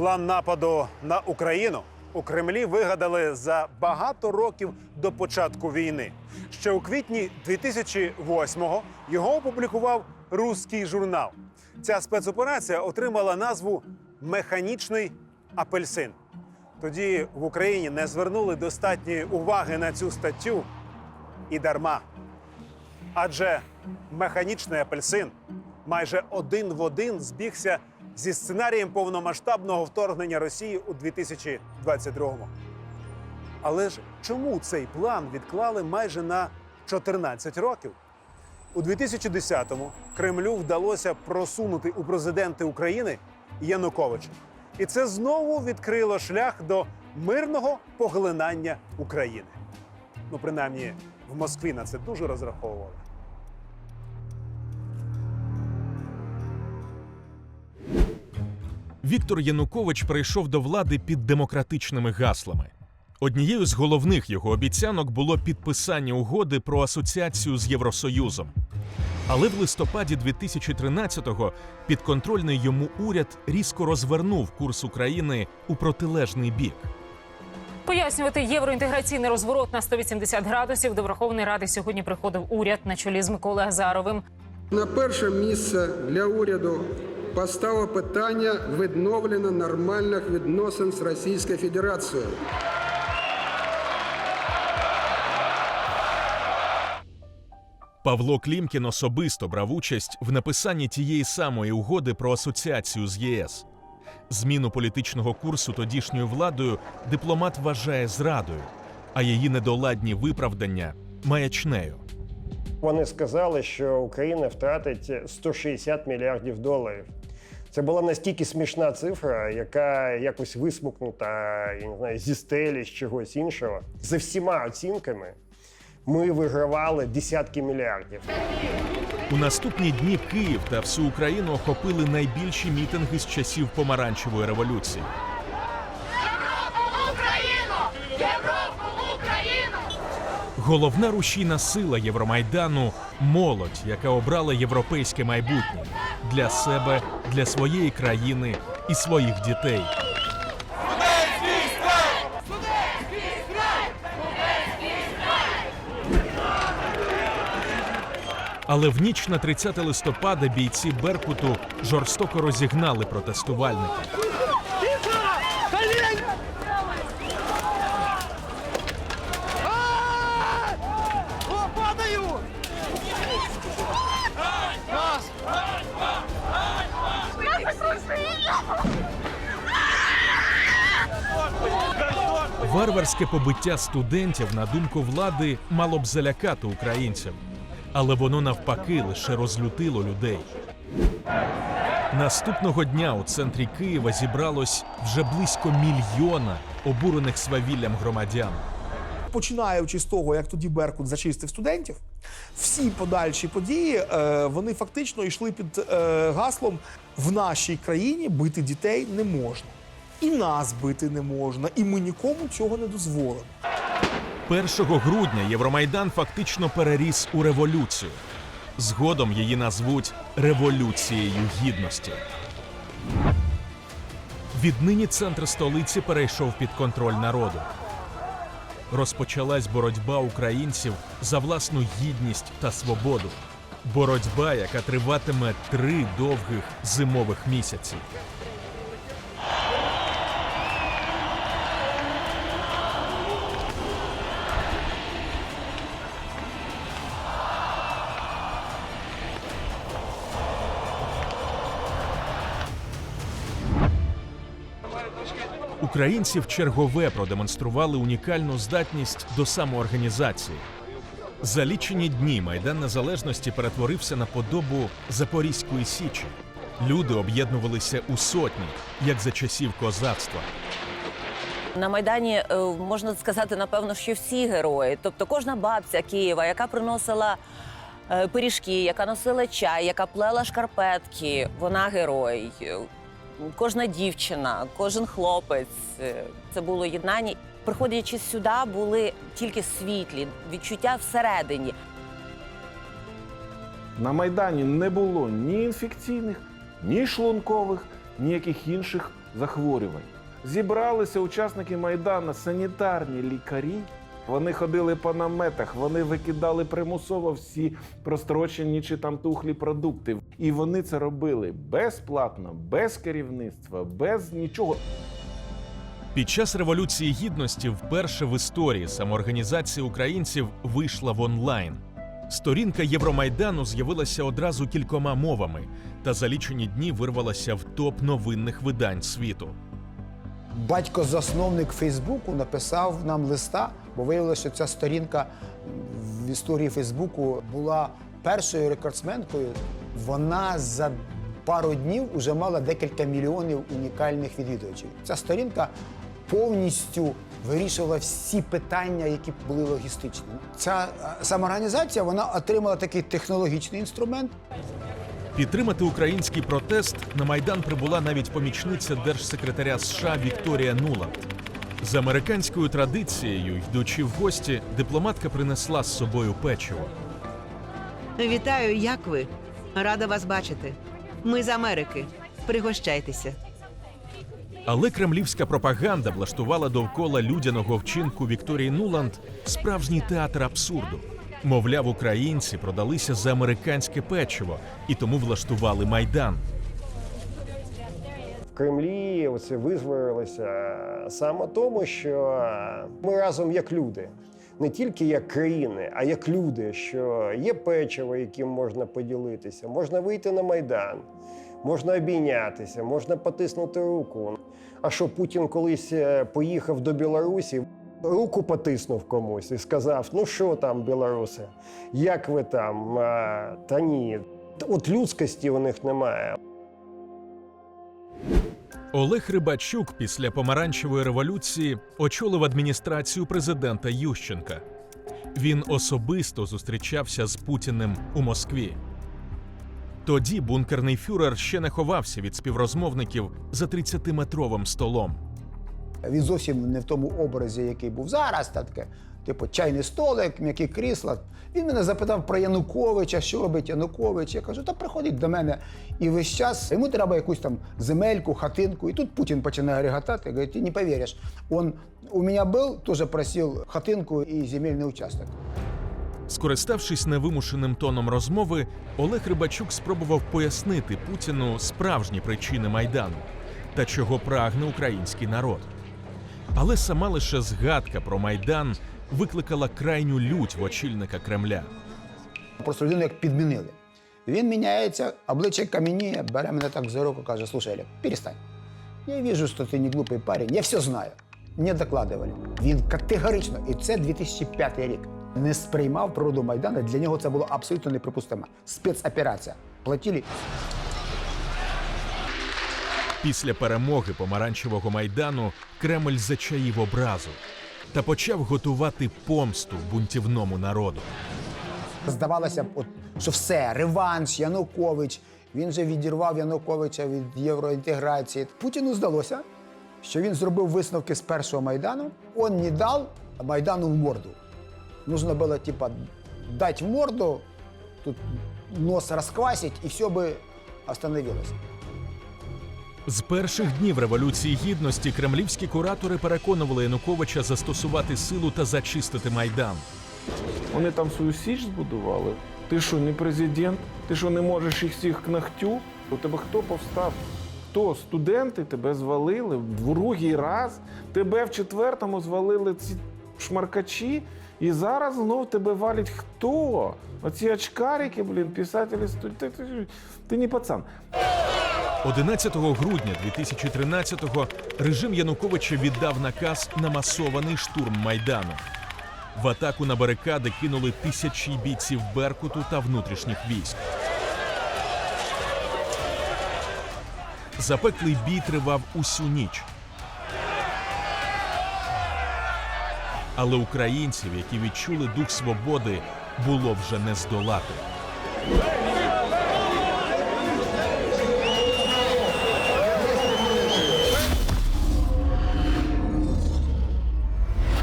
План нападу на Україну у Кремлі вигадали за багато років до початку війни. Ще у квітні 2008-го його опублікував руський журнал. Ця спецоперація отримала назву Механічний апельсин. Тоді в Україні не звернули достатньої уваги на цю статтю і дарма. Адже механічний апельсин майже один в один збігся зі сценарієм повномасштабного вторгнення Росії у 2022-му. Але ж чому цей план відклали майже на 14 років? У 2010-му Кремлю вдалося просунути у президенти України Януковича. І це знову відкрило шлях до мирного поглинання України. Ну, принаймні, в Москві на це дуже розраховували. Віктор Янукович прийшов до влади під демократичними гаслами. Однією з головних його обіцянок було підписання угоди про асоціацію з Євросоюзом. Але в листопаді 2013-го підконтрольний йому уряд різко розвернув курс України у протилежний бік. Пояснювати євроінтеграційний розворот на 180 градусів до Верховної Ради сьогодні приходив уряд на чолі з Миколою Азаровим. На перше місце для уряду постало питання відновлення нормальних відносин з Російською Федерацією. Павло Клімкін особисто брав участь в написанні тієї самої угоди про асоціацію з ЄС. Зміну політичного курсу тодішньою владою дипломат вважає зрадою, а її недоладні виправдання маячнею. Вони сказали, що Україна втратить 160 мільярдів доларів. Це була настільки смішна цифра, яка якось висмукнута я не знаю, зі стелі з чогось іншого. За всіма оцінками ми вигравали десятки мільярдів. У наступні дні Київ та всю Україну охопили найбільші мітинги з часів помаранчевої революції. Головна рушійна сила Євромайдану молодь, яка обрала європейське майбутнє для себе, для своєї країни і своїх дітей. Але в ніч на 30 листопада бійці Беркуту жорстоко розігнали протестувальників. Варварське побиття студентів, на думку влади, мало б залякати українців, але воно навпаки лише розлютило людей. Наступного дня у центрі Києва зібралось вже близько мільйона обурених свавіллям громадян. починаючи з того, як тоді Беркут зачистив студентів, всі подальші події е, вони фактично йшли під е, гаслом в нашій країні бити дітей не можна. І нас бити не можна, і ми нікому цього не дозволимо. 1 грудня Євромайдан фактично переріс у революцію. Згодом її назвуть Революцією Гідності. Віднині центр столиці перейшов під контроль народу. Розпочалась боротьба українців за власну гідність та свободу. Боротьба, яка триватиме три довгих зимових місяці. Українці в чергове продемонстрували унікальну здатність до самоорганізації. За лічені дні Майдан Незалежності перетворився на подобу Запорізької Січі. Люди об'єднувалися у сотні, як за часів козацтва. На майдані е, можна сказати, напевно, що всі герої. Тобто, кожна бабця Києва, яка приносила е, пиріжки, яка носила чай, яка плела шкарпетки, вона герой. Кожна дівчина, кожен хлопець е, це було єднання. Приходячи сюди, були тільки світлі відчуття всередині. На Майдані не було ні інфекційних, ні шлункових, ніяких інших захворювань. Зібралися учасники Майдану, санітарні лікарі. Вони ходили по наметах, вони викидали примусово всі прострочені чи там тухлі продукти. І вони це робили безплатно, без керівництва, без нічого. Під час революції гідності вперше в історії самоорганізація українців вийшла в онлайн. Сторінка Євромайдану з'явилася одразу кількома мовами та за лічені дні вирвалася в топ новинних видань світу. Батько-засновник Фейсбуку написав нам листа, бо виявилося, що ця сторінка в історії Фейсбуку була першою рекордсменкою. Вона за пару днів вже мала декілька мільйонів унікальних відвідувачів. Ця сторінка повністю вирішувала всі питання, які були логістичні. Ця самоорганізація вона отримала такий технологічний інструмент, Підтримати український протест на майдан прибула навіть помічниця держсекретаря США Вікторія Нуланд. За американською традицією, йдучи в гості, дипломатка принесла з собою печиво. Вітаю, як ви? Рада вас бачити. Ми з Америки. Пригощайтеся. Але кремлівська пропаганда влаштувала довкола людяного вчинку Вікторії Нуланд справжній театр абсурду. Мовляв, українці продалися за американське печиво і тому влаштували майдан. Кремлі оце визволилося саме тому, що ми разом як люди. Не тільки як країни, а як люди, що є печиво, яким можна поділитися, можна вийти на майдан, можна обійнятися, можна потиснути руку. А що Путін колись е, поїхав до Білорусі, руку потиснув комусь і сказав: ну що там, білоруси, як ви там? Та ні. От людськості у них немає. Олег Рибачук після помаранчевої революції очолив адміністрацію президента Ющенка. Він особисто зустрічався з Путіним у Москві. Тоді бункерний фюрер ще не ховався від співрозмовників за 30-метровим столом. Він зовсім не в тому образі, який був зараз, та таке, типу чайний столик, м'які крісла. Він мене запитав про Януковича, що робить Янукович. Я кажу, та приходить до мене. І весь час йому треба якусь там земельку, хатинку. І тут Путін починає реготати. Говорить, ти не повіриш. Он у мене був, теж просив хатинку і земельний участок. Скориставшись невимушеним тоном розмови, Олег Рибачук спробував пояснити Путіну справжні причини майдану та чого прагне український народ. Але сама лише згадка про майдан викликала крайню лють в очільника Кремля. Просто людину як підмінили. Він міняється, обличчя кам'яніє, бере мене так за руку, каже: слушай, Олег, перестань. Я вижу, що ти не глупий парень, я все знаю. Мені докладували. Він категорично, і це 2005 рік, не сприймав природу Майдану. Для нього це було абсолютно неприпустимо. Спецоперація. Платили Після перемоги помаранчевого майдану Кремль зачаїв образу та почав готувати помсту бунтівному народу. Здавалося б, от, що все, реванш, Янукович. Він же відірвав Януковича від євроінтеграції. Путіну здалося, що він зробив висновки з першого майдану. Он не дав майдану в морду. Нужно було, типа, дати в морду, тут нос розквасить, і все би остановилось. З перших днів революції гідності кремлівські куратори переконували Януковича застосувати силу та зачистити майдан. Вони там свою січ збудували. Ти що, не президент? Ти що не можеш їх всіх к ногтю? У тебе хто повстав? Хто? Студенти тебе звалили в другий раз. Тебе в четвертому звалили ці шмаркачі, і зараз знов тебе валять хто? Оці очкарики, блін, писателі студенти. Ти, ти, ти не пацан. 11 грудня 2013-го режим Януковича віддав наказ на масований штурм майдану. В атаку на барикади кинули тисячі бійців Беркуту та внутрішніх військ. Запеклий бій тривав усю ніч. Але українців, які відчули дух свободи, було вже не здолати.